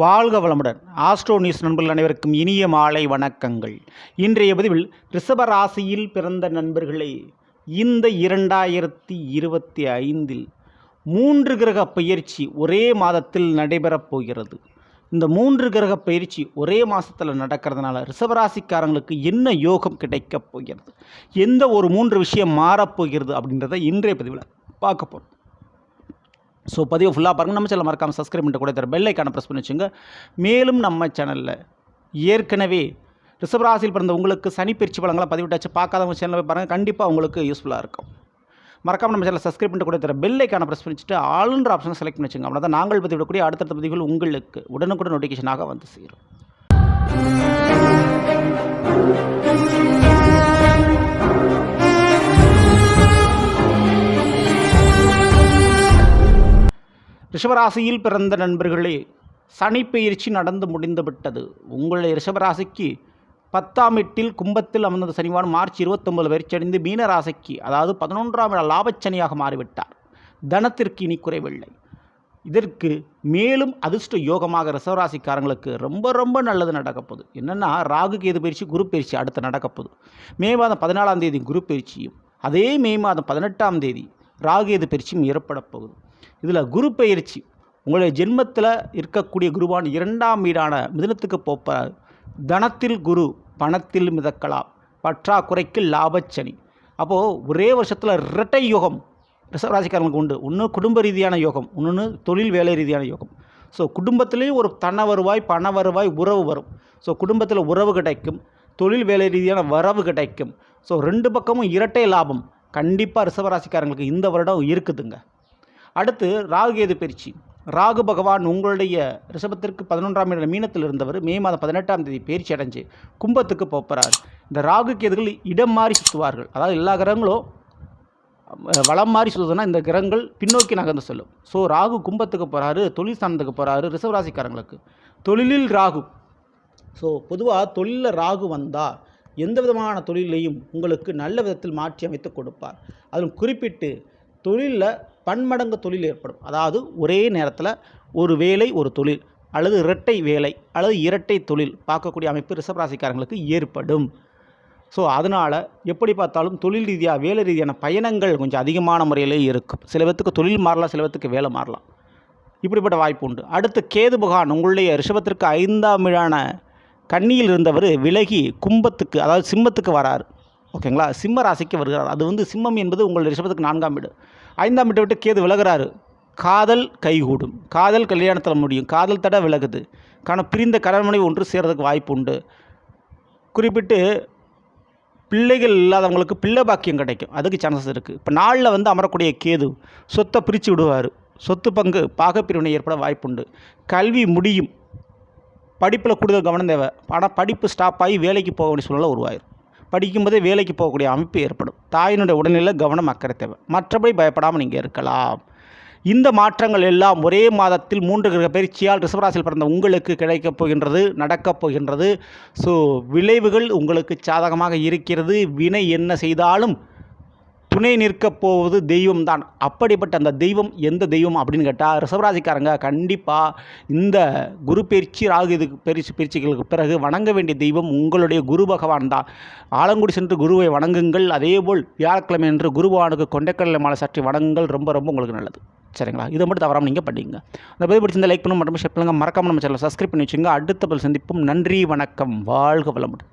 வாழ்க வளமுடன். Astro news நண்பர்கள் அனைவருக்கும் இனிய மாலை வணக்கங்கள். இன்றைய பதிவில் ரிஷபராசியில் பிறந்த நண்பர்களே இந்த இரண்டாயிரத்தி இருபத்தி ஐந்தில் மூன்று கிரக பயிற்சி ஒரே மாதத்தில் நடைபெறப் போகிறது. இந்த மூன்று கிரக பயிற்சி ஒரே மாதத்தில் நடக்கிறதுனால ரிஷபராசிக்காரங்களுக்கு என்ன யோகம் கிடைக்கப் போகிறது? எந்த ஒரு மூன்று விஷயம் மாறப்போகிறது அப்படின்றத இன்றைய பதிவில் பார்க்க போகிறோம் ஸோ பதிவு ஃபுல்லாக பாருங்கள் நம்ம சேனல் மறக்காமல் சப்ஸ்கிரைப் பண்ணிட்டு கூட தர பெல் ஐக்கான ப்ரெஸ் பண்ணி வச்சுங்க. மேலும் நம்ம சேனலில் ஏற்கனவே ரிஷபராசியில் பிறந்த உங்களுக்கு சனி பயிற்சி பலங்களை பதிவிட்டாச்சு. பார்க்காதவங்க சேனலில் போய் பாருங்கள் கண்டிப்பாக உங்களுக்கு யூஸ்ஃபுல்லாக இருக்கும். மறக்காம நம்ம சேனல் சப்ஸ்கிரைப் பண்ணிட்டு கூட தர பெல் ஐக்கான ப்ரெஸ் பண்ணி ஆளுன்ற ஆப்ஷனை செலக்ட் பண்ணி வச்சுங்க. அப்படின்னா தான் நாங்கள் பதிவிடக்கூடிய அடுத்தடுத்த பதிவுகள் உங்களுக்கு உடனுக்குடன் நோட்டிஃபிகேஷனாக வந்து சேரும். ரிஷபராசியில் பிறந்த நண்பர்களே சனி பயிற்சி நடந்து முடிந்து விட்டது உங்களுடைய ரிஷபராசிக்கு பத்தாம் எட்டில் கும்பத்தில் அமர்ந்த சனிவான் மார்ச் இருபத்தொம்பது பயிற்சியடைந்து மீனராசிக்கு அதாவது பதினொன்றாம் இட லாபச்சனியாக மாறிவிட்டார். தனத்திற்கு இனி குறைவில்லை. இதற்கு மேலும் அதிர்ஷ்ட யோகமாக ரிசவராசிக்காரங்களுக்கு ரொம்ப ரொம்ப நல்லது நடக்கப்போகுது என்னென்னா ராகு கேது பயிற்சி குரு பயிற்சி அடுத்து நடக்கப்போகுது மே மாதம் பதினாலாம் தேதி குரு பயிற்சியும் அதே மே மாதம் பதினெட்டாம் தேதி ராகு பயிற்சியும் ஏற்படப்போகுது இதில் குரு பயிற்சி உங்களுடைய ஜென்மத்தில் இருக்கக்கூடிய குருவான் இரண்டாம் வீடான மிதனத்துக்கு போப்பார். தனத்தில் குரு பணத்தில் மிதக்கலாம். பற்றாக்குறைக்கு லாபச்சனி. அப்போது ஒரே வருஷத்தில் இரட்டை யோகம் ரிஷபராசிக்காரங்களுக்கு உண்டு. ஒன்று குடும்ப ரீதியான யோகம் இன்னொன்று தொழில் வேலை ரீதியான யோகம். ஸோ குடும்பத்திலேயும் ஒரு தன வருவாய் பண வருவாய் உறவு வரும். ஸோ குடும்பத்தில் உறவு கிடைக்கும். தொழில் வேலை ரீதியான வரவு கிடைக்கும். ஸோ ரெண்டு பக்கமும் இரட்டை லாபம். கண்டிப்பாக ரிஷபராசிக்காரங்களுக்கு இந்த வருடம் இருக்குதுங்க. அடுத்து ராகுகேது பயிற்சி. ராகு பகவான் உங்களுடைய ரிஷபத்திற்கு பதினொன்றாம் இட மீனத்தில் இருந்தவர் மே மாதம் பதினெட்டாம் தேதி பயிற்சி அடைஞ்சு கும்பத்துக்கு போகிறார் இந்த ராகு கேதுகள் இடம் மாறி சுற்றுவார்கள் அதாவது எல்லா கிரகங்களும் வளம் மாறி சுற்றுதுன்னா இந்த கிரகங்கள் பின்னோக்கி நகர்ந்து செல்லும். ஸோ ராகு கும்பத்துக்கு போகிறாரு தொழில் ஸ்தானத்துக்கு போகிறாரு ரிசவராசிக்காரங்களுக்கு தொழிலில் ராகு. ஸோ பொதுவாக தொழிலில் ராகு வந்தால் எந்த விதமான தொழிலையும் உங்களுக்கு நல்ல விதத்தில் மாற்றி அமைத்து கொடுப்பார். அதிலும் குறிப்பிட்டு தொழிலில் பன்மடங்கு தொழில் ஏற்படும். அதாவது ஒரே நேரத்தில் ஒரு வேலை ஒரு தொழில் அல்லது இரட்டை வேலை அல்லது இரட்டை தொழில் பார்க்கக்கூடிய அமைப்பு ரிஷபராசிக்காரங்களுக்கு ஏற்படும். ஸோ அதனால் எப்படி பார்த்தாலும் தொழில் ரீதியாக வேலை ரீதியான பயணங்கள் கொஞ்சம் அதிகமான முறையிலே இருக்கும். சில பேத்துக்கு தொழில் மாறலாம் சில பேத்துக்கு வேலை மாறலாம். இப்படிப்பட்ட வாய்ப்பு உண்டு. அடுத்து கேது பகவான் உங்களுடைய ரிஷபத்திற்கு ஐந்தாம் இழான கன்னியில் இருந்தவர் விலகி கும்பத்துக்கு அதாவது சிம்மத்துக்கு வராரு. ஓகேங்களா? சிம்ம ராசிக்கு வருகிறார். அது வந்து சிம்மம் என்பது உங்களுடைய ரிஷபத்துக்கு நான்காம் வீடு. ஐந்தாம் வீட்டை விட்டு கேது விலகுறாரு. காதல் கைகூடும். காதல் கல்யாணத்தில் முடியும். காதல் தட விலகுது. காரணம் பிரிந்த கணவனை ஒன்று சேர்றதுக்கு வாய்ப்பு உண்டு. குறிப்பிட்டு பிள்ளைகள் இல்லாதவங்களுக்கு பிள்ளை பாக்கியம் கிடைக்கும். அதுக்கு சான்சஸ் இருக்குது இப்போ நாளில் வந்து அமரக்கூடிய கேது சொத்தை பிரித்து விடுவார். சொத்து பங்கு பாகப்பிரிவினை ஏற்பட வாய்ப்புண்டு. கல்வி முடியும். படிப்பில் கூடுதல் கவனம் தேவை. ஆனால் படிப்பு ஸ்டாப் ஆகி வேலைக்கு போக வேண்டிய சூழ்நிலை உருவாயிரும். படிக்கும்போதே வேலைக்கு போகக்கூடிய அமைப்பு ஏற்படும். தாயினுடைய உடல்நிலை கவனம் அக்கறை தேவை. மற்றபடி பயப்படாமல் நீங்கள் இருக்கலாம். இந்த மாற்றங்கள் எல்லாம் ஒரே மாதத்தில் மூன்று கிரக பயிற்சியால் ரிசவராசியில் பிறந்த உங்களுக்கு கிடைக்கப் போகின்றது நடக்கப் போகின்றது. ஸோ விளைவுகள் உங்களுக்கு சாதகமாக இருக்கிறது. வினை என்ன செய்தாலும் துணை நிற்கப் போவது தெய்வம் தான் அப்படிப்பட்ட அந்த தெய்வம் எந்த தெய்வம் அப்படின்னு கேட்டால் ரிசவராசிக்காரங்க கண்டிப்பாக இந்த குரு பயிற்சி ராகு இதுக்கு பயிற்சி பயிற்சிகளுக்கு பிறகு வணங்க வேண்டிய தெய்வம் உங்களுடைய குரு பகவான் தான். ஆலங்குடி சென்று குருவை வணங்குங்கள். அதேபோல் வியாழக்கிழமை என்று குருவானுக்கு கொண்டைக்கடலை மாலை சற்றி வணங்குங்கள். ரொம்ப ரொம்ப உங்களுக்கு நல்லது. சரிங்களா? இதை மட்டும் தவறாமல் நீங்கள் பண்ணிங்க அந்த பதிவு பிடிச்சிருந்த லைக் பண்ண மற்றும் ஷேர் பண்ணுங்கள் மறக்காமல் நம்ம சேனலை சப்ஸ்கிரைப் பண்ணி வச்சுங்க அடுத்த பதில் சந்திப்பும். நன்றி வணக்கம். வாழ்க வளமுடன்.